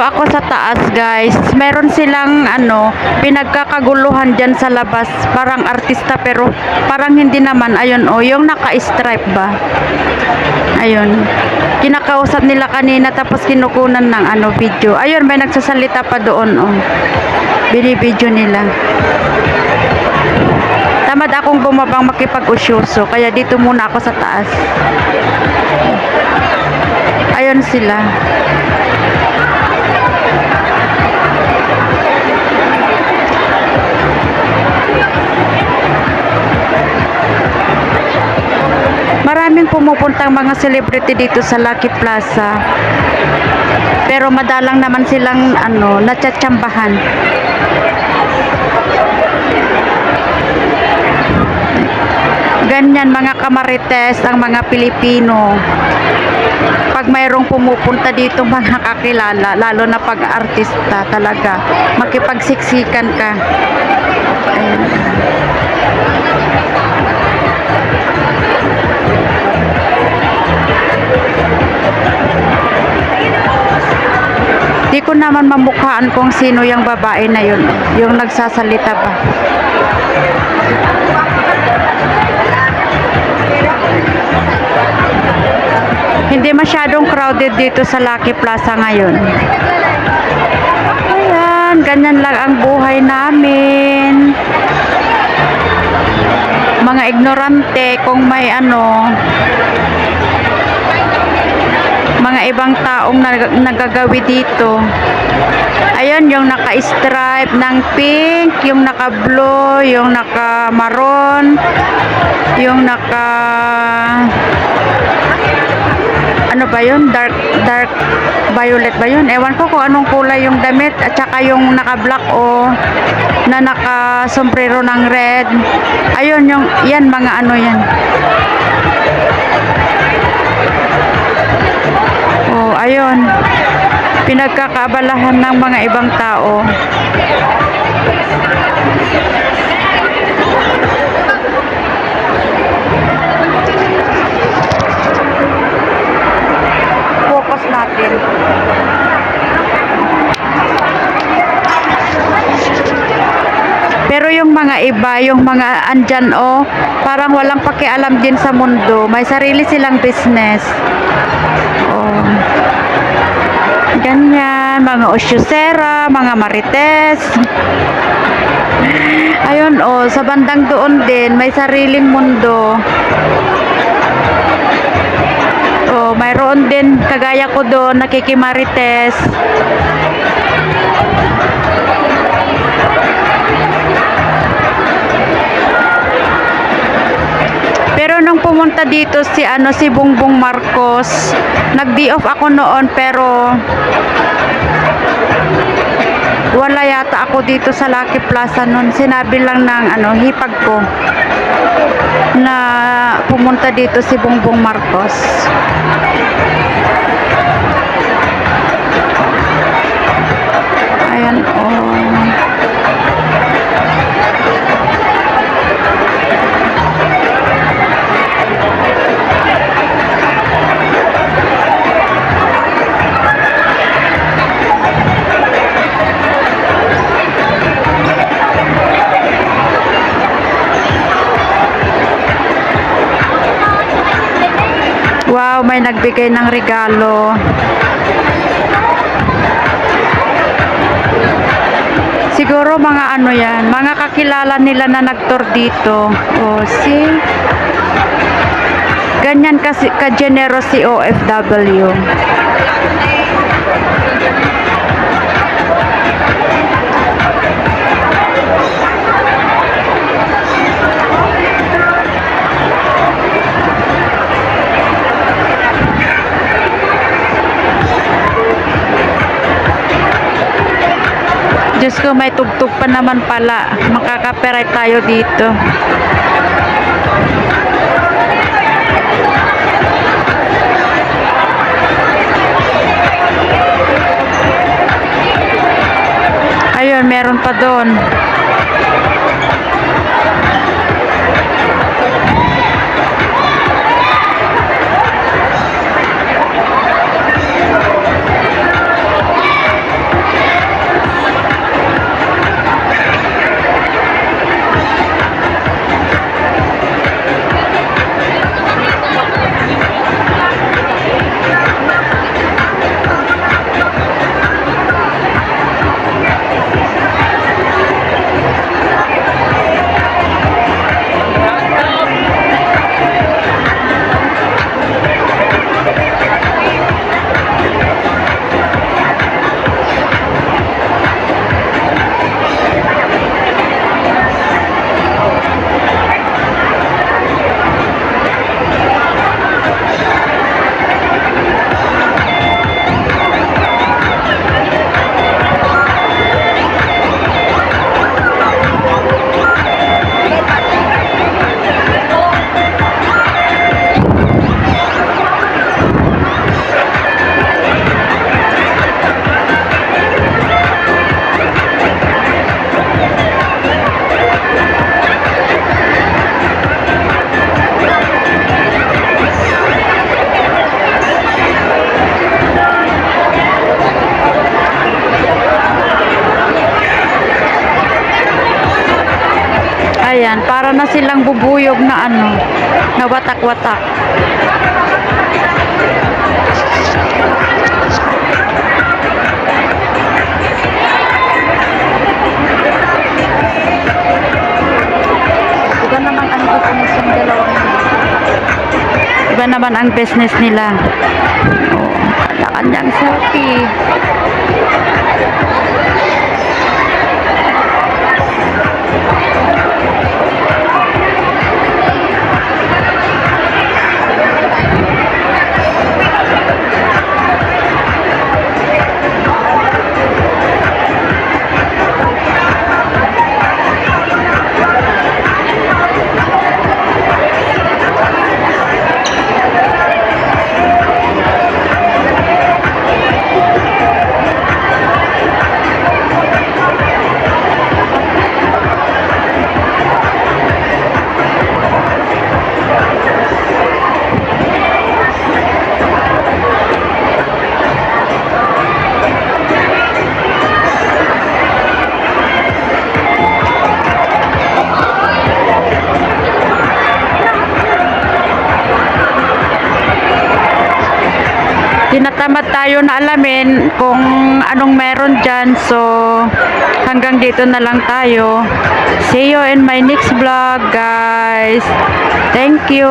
Ako sa taas, guys. Meron silang ano, pinagkakaguluhan diyan sa labas. Parang artista pero parang hindi naman. Ayun oh, yung naka-stripe ba? Ayun. Kinakausap nila kanina tapos kinukunan ng ano video. Ayun, may nagsasalita pa doon oh. Binibidyo nila. Tamad akong bumabang makipag-usyoso, kaya dito muna ako sa taas. Ayun sila. Maraming pumupuntang mga celebrity dito sa Lucky Plaza. Pero madalang naman silang ano, natsatsambahan. Ganyan mga kamarites ang mga Pilipino. Pag mayroong pumupunta dito mga kakilala, lalo na pag artista talaga, makipagsiksikan ka. Ayun. Di ko naman mamukhaan kung sino yung babae na yun, yung nagsasalita ba. Hindi masyadong crowded dito sa Lucky Plaza ngayon. Ayan, ganyan lang ang buhay namin. Mga ignorante kung may ano, mga ibang taong nag- nagagawi dito. Ayun, yung naka-stripe ng pink, yung naka-blue, yung naka-maroon, yung naka ano ba yun? Dark dark violet ba yun? Ewan ko kung anong kulay yung damit at saka yung naka-black o na naka-sombrero ng red. Ayun yung yan mga ano yan. Ayun. Pinagkakaabalahan ng mga ibang tao. Focus natin. Pero yung mga iba, yung mga andyan oh, parang walang pakialam din sa mundo. May sarili silang business. Ganyan, mga osyusera, mga marites. Ayun, oh, sa bandang doon din, may sariling mundo. Oh, mayroon din, kagaya ko doon, nakikimarites. Pumunta dito si ano si Bongbong Marcos, nag-day off ako noon pero wala yata ako dito sa Lucky Plaza noon. Sinabi lang ng ano hipag ko na pumunta dito si Bongbong Marcos. Ayan oh. Nagbigay ng regalo. Siguro mga ano yan, mga kakilala nila na nagtour dito. O, see? Ganyan kasi ka-generous si OFW. Diyos ko, may tugtog pa naman pala. Makaka-copyright tayo dito. Ayun, meron pa doon. Para na silang bubuyog na ano, na watak-watak. Iba naman ang business yung dalawang Iba naman ang business nila. Oh, kanya-kanyang selfie. Tinatamad tayo na alamin kung anong meron dyan. So, hanggang dito na lang tayo. See you in my next vlog, guys. Thank you.